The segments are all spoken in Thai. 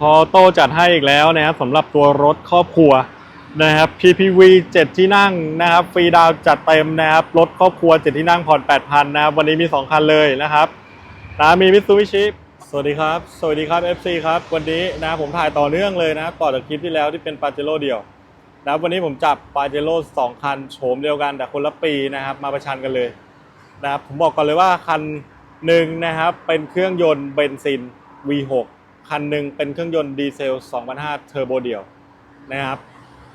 พอโตจัดให้อีกแล้วนะครับสำหรับตัวรถครอบครัวนะครับ PPV 7 ที่นั่งนะครับฟรีดาวจัดเต็มนะครับรถครอบครัว 7 ที่นั่งผ่อน 8,000 นะครับ วันนี้มี 2 คันเลยนะครับนะมีมิตซูบิชิสวัสดีครับ สวัสดีครับ FC ครับ วันนี้นะผมถ่ายต่อเนื่องเลยนะครับต่อจากคลิปที่แล้วที่เป็นปาเจโร่เดี่ยวนะวันนี้ผมจับปาเจโร่สองคันโฉมเดียวกันแต่คนละปีนะครับมาประชันกันเลยนะครับผมบอกก่อนเลยว่าคันหนึ่งนะครับเป็นเครื่องยนต์เบนซิน V6 คันหนึ่งเป็นเครื่องยนต์ดีเซล2005เทอร์โบเดี่ยวนะครับ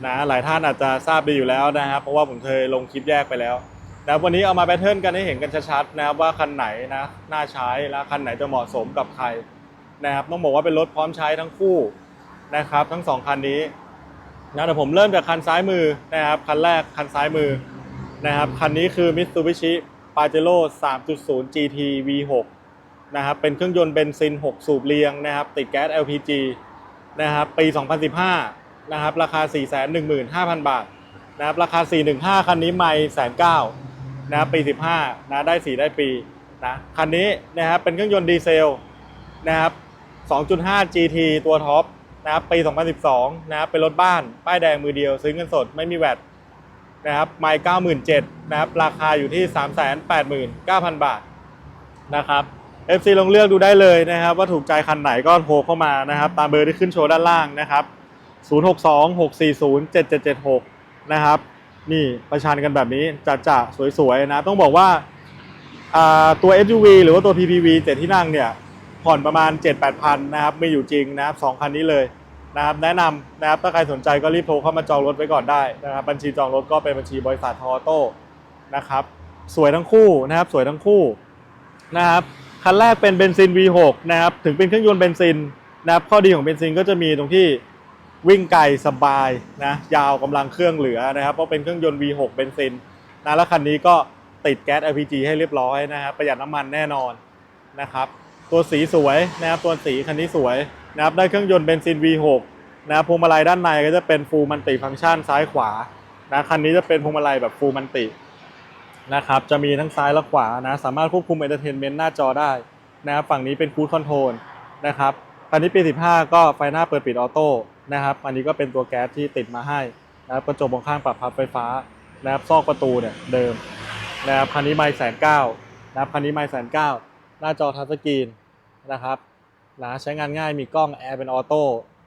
นะหลายท่านอาจจะทราบดีอยู่แล้วนะครับ เพราะว่าผมเคยลงคลิปแยกไปแล้วนะวันนี้เอามาแบทเทิลกันให้เห็นกันชัดๆนะครับว่าคันไหนนะน่าใช้และคันไหนจะเหมาะสมกับใครนะครับต้องบอกว่าเป็นรถพร้อมใช้ทั้งคู่นะครับ ทั้งสองคันนี้นะเดี๋ยวผมเริ่มจากคันซ้ายมือนะครับคันแรกคันซ้ายมือนะครับคันนี้คือ Mitsubishi Pajero 3.0 GT V6 นะครับเป็นเครื่องยนต์เบนซิน 6 สูบเรียงนะครับติดแก๊ส LPG นะครับปี 2015นะครับราคา 415,000 บาทนะครับราคา 415 คันนี้ไม่แสนเก้านะครับปี 15นะได้สีได้ปีนะคันนี้นะครับเป็นเครื่องยนต์ดีเซลนะครับ 2.5 GT ตัวท็อปนะครับปี 2012นะครับเป็นรถบ้าน ป้ายแดงมือเดียว ซื้อเงินสดไม่มีแวตนะครับไม่97,000นะครับราคาอยู่ที่ 389,000 บาทนะครับ FC ลองเลือกดูได้เลยนะครับ ว่าถูกใจคันไหนก็โทรเข้ามานะครับ ตามเบอร์ที่ขึ้นโชว์ด้านล่างนะครับ 0626407776 นะครับ นี่ประชันกันแบบนี้จัดจ่าสวยๆนะ ต้องบอกว่าตัว SUV หรือว่าตัว PPV 7 ที่นั่งเนี่ย ผ่อนประมาณ 7-8พันนะครับไม่อยู่จริงนะครับสองคันนี้เลยนะครับแนะนำนะครับถ้าใครสนใจก็รีบโทรเข้ามาจองรถไว้ก่อนได้นะครับบัญชีจองรถก็เป็นบัญชีบริษัททอโต้นะครับ สวยทั้งคู่นะครับ สวยทั้งคู่นะครับ คันแรกเป็นเบนซิน V6 นะครับถึงเป็นเครื่องยนต์เบนซินนะครับข้อดีของเบนซินก็จะมีตรงที่วิ่งไกลสบายนะยาวกำลังเครื่องเหลือนะครับเพราะเป็นเครื่องยนต์ V6 เบนซินนะแล้วคันนี้ก็ติดแก๊ส LPG ให้เรียบร้อยนะครับประหยัดน้ำมันแน่นอนนะครับตัวสีสวยนะครับตัวสีคันนี้สวยนะครับได้เครื่องยนต์เบนซิน V6 นะครับพวงมาลัยด้านในก็จะเป็นฟูลมันติฟังก์ชันซ้ายขวานะคันนี้จะเป็นพวงมาลัยแบบฟูลมันติ นะครับจะมีทั้งซ้ายและขวานะสามารถควบคุมเอนเตอร์เทนเมนต์หน้าจอได้นะครับฝั่งนี้เป็นคู i คอนโทรลนะครับคันนี้ปี 15 ก็ไฟหน้าเปิดปิดออโต้นะครับอันนี้ก็เป็นตัวแก๊สที่ติดมาให้นะครับกระจกมองข้างปรับพับไฟฟ้านะครับซอกประตูเนี่ยเดิมนะครับคันนี้ไม่แสนเก้านะครับคันนี้ไม่แสนเก้าหน้าจอทัชสกรีนนะครับนะใช้งานง่ายมีกล้องแอร์เป็นออโต้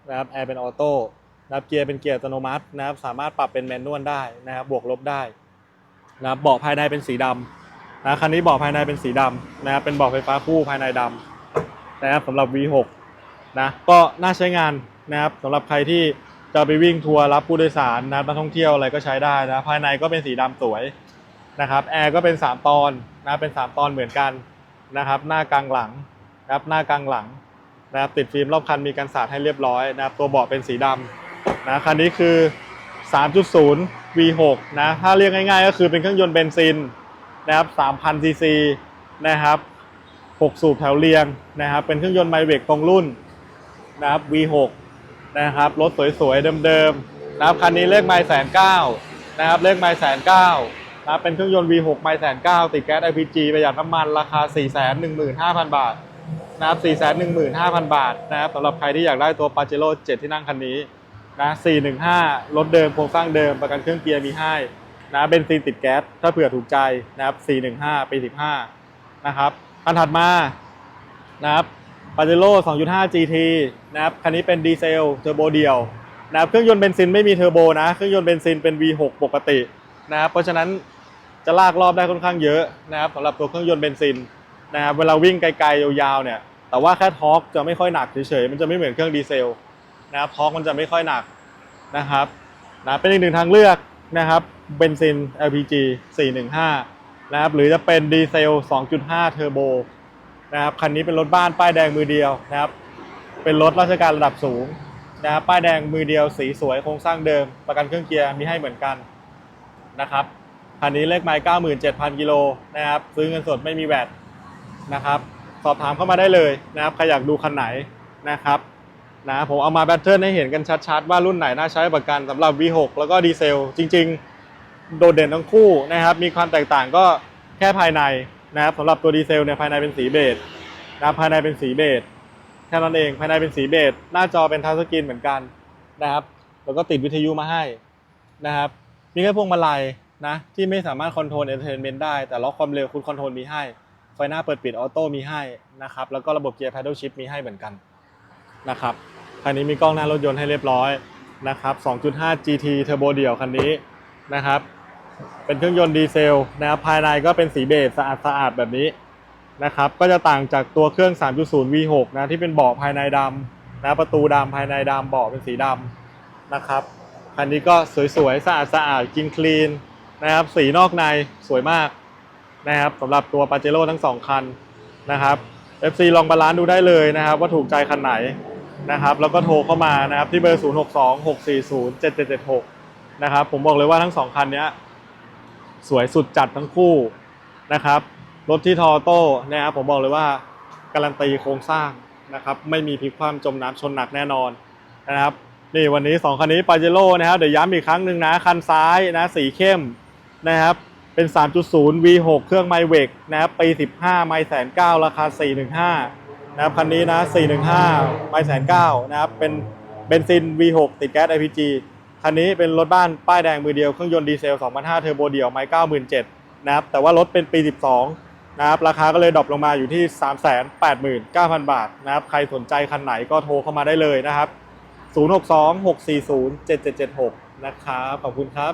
นะครับแอร์เป็นออโต้นะครับเกียร์เป็นเกียร์อัตโนมัตินะครับสามารถปรับเป็นแมนนวลได้นะครับบวกลบได้ นะครับเบาะภายในเป็นสีดำนะคันนี้เบาะภายในเป็นสีดำนะครับเป็นเบาะไฟฟ้าคู่ภายในดำนะครับสำหรับ V6 นะก็น่าใช้งานนะครับสำหรับใครที่จะไปวิ่งทัวร์รับผู้โดยสารนะครับนักท่องเที่ยวอะไรก็ใช้ได้นะภายในก็เป็นสีดำสวยนะครับแอร์ก็เป็น 3 ตอนนะเป็น 3 ตอนเหมือนกันนะครับหน้ากลางหลังนะครับหน้ากลางหลังนะครับติดฟิล์มรอบคันมีกันสาดให้เรียบร้อยนะครับตัวเบาะเป็นสีดำนะคันนี้คือ 3.0 V6 นะ ถ้าเรียกง่ายๆ ก็คือเป็นเครื่องยนต์เบนซินนะครับ3,000ซีซีนะครับ6สูบแถวเรียงนะครับ เป็นเครื่องยนต์ไมเวกตรงรุ่นนะครับ V6 นะครับ รถสวยๆ เดิมๆนะครับ คันนี้เลขไมล์แสนเก้านะครับ เลขไมล์แสนเก้านะครับเป็นเครื่องยนต์ V6 ไมล์แสนเก้าติดแก๊ส LPG ประหยัดน้ำมันราคา 415,000 บาทนะครับ 415,000 บาทนะครับสำหรับใครที่อยากได้ตัว Pajero 7ที่นั่งคันนี้ นะ415 รถเดิมโครงสร้างเดิมประกันเครื่องเกียร์มีให้นะเบนซินติดแก๊สถ้าเผื่อถูกใจนะครับ415ปี15นะครับคันถัดมานะครับ Pajero 2.5 GT นะครับคันนี้เป็นดีเซลเทอร์โบเดียวนะครับเครื่องยนต์เบนซินไม่มีเทอร์โบนะ เครื่องยนต์เบนซินเป็น V6 ปกตินะครับเพราะฉะนั้นจะลากรอบได้ค่อนข้างเยอะนะครับสำหรับตัวเครื่องยนต์เบนซินนะครับเวลาวิ่งไกลๆยาวๆเนี่ยแต่ว่าแค่ทอร์กจะไม่ค่อยหนักเฉยๆมันจะไม่เหมือนเครื่องดีเซลนะครับทอร์กมันจะไม่ค่อยหนัก นะครับนะเป็นอีกหนึ่งทางเลือกนะครับเบนซิน LPG 415 นะครับหรือจะเป็นดีเซล 2.5 เทอร์โบนะครับคันนี้เป็นรถบ้านป้ายแดงมือเดียวนะครับเป็นรถราชการระดับสูงนะครับป้ายแดงมือเดียวสีสวยโครงสร้างเดิม ประกันเครื่องเกียร์มีให้เหมือนกันนะครับคันนี้เลขไมล์97,000 กิโลนะครับซื้อเงินสดไม่มีแวตนะครับสอบถามเข้ามาได้เลยนะครับใครอยากดูคันไหนนะครับ นะผมเอามาแบตเทิลให้เห็นกันชัดๆ ว่ารุ่นไหนน่าใช้ประกันสำหรับ V6 แล้วก็ดีเซล จริง ๆ โดดเด่นทั้งคู่นะครับ มีความแตกต่างก็แค่ภายในนะครับสำหรับตัวดีเซลเนี่ยภายในเป็นสีเบจนะภายในเป็นสีเบจแค่นั้นเองภายในเป็นสีเบจหน้าจอเป็นทัชสกรีนเหมือนกันนะครับ แล้วก็ติดวิทยุมาให้นะครับ มีแค่พวงมาลัยนะที่ไม่สามารถคอนโทรลเอนเตอร์เทนเมนต์ได้แต่ล็อกความเร็วคุณคอนโทรลมีให้ ไฟหน้าเปิดปิดออโต้มีให้นะครับแล้วก็ระบบเกียร์ paddle shift มีให้เหมือนกันนะครับ คันนี้มีกล้องหน้ารถยนต์ให้เรียบร้อยนะครับ 2.5 GT Turbo เดี่ยวคันนี้นะครับ เป็นเครื่องยนต์ดีเซลนะครับ ภายในก็เป็นสีเบจสะอาดสะอาดๆแบบนี้นะครับ ก็จะต่างจากตัวเครื่อง 3.0 V6 นะที่เป็นเบาะภายในดำนะประตูดำภายในดำเบาะเป็นสีดำนะครับ คันนี้ก็สวยๆสะอาดสะอาดกินคลีนนะครับ สีนอกในสวยมากนะครับสำหรับตัวปาเจโร่ทั้งสองคันนะครับ FC ลองบาลานซ์ดูได้เลยนะครับ ว่าถูกใจคันไหน นะครับแล้วก็โทรเข้ามานะครับที่เบอร์ 0 6 2 6 4 0 7 7 7 6 นะครับผมบอกเลยว่าทั้งสองคันนี้สวยสุดจัดทั้งคู่นะครับรถที่ทอโต้นะครับผมบอกเลยว่าการันตีโครงสร้างนะครับไม่มีพลิกคว่ำจมน้ำชนหนักแน่นอนนะครับนี่วันนี้ 2 คันนี้ปาเจโร่นะครับเดี๋ยวย้ำอีกครั้งหนึ่งนะ คันซ้ายนะสีเข้มนะครับเป็น 3.0 V6 เครื่องไมเวกนะครับปี 15 ไมแสนเก้าราคา 415 นะครับคันนี้นะ 415 ไมแสนเก้านะครับ เป็นเบนซิน V6 ติดแก๊ส LPG คันนี้เป็นรถบ้านป้ายแดงมือเดียว เครื่องยนต์ดีเซล2005เทอร์โบเดี่ยว ไมล์97,000นะครับ แต่ว่ารถเป็นปี 12 นะครับ ราคาก็เลยดรอปลงมาอยู่ที่ 389,000 บาทนะครับ ใครสนใจคันไหนก็โทรเข้ามาได้เลยนะครับ 062 640 7776 นะครับ ขอบคุณครับ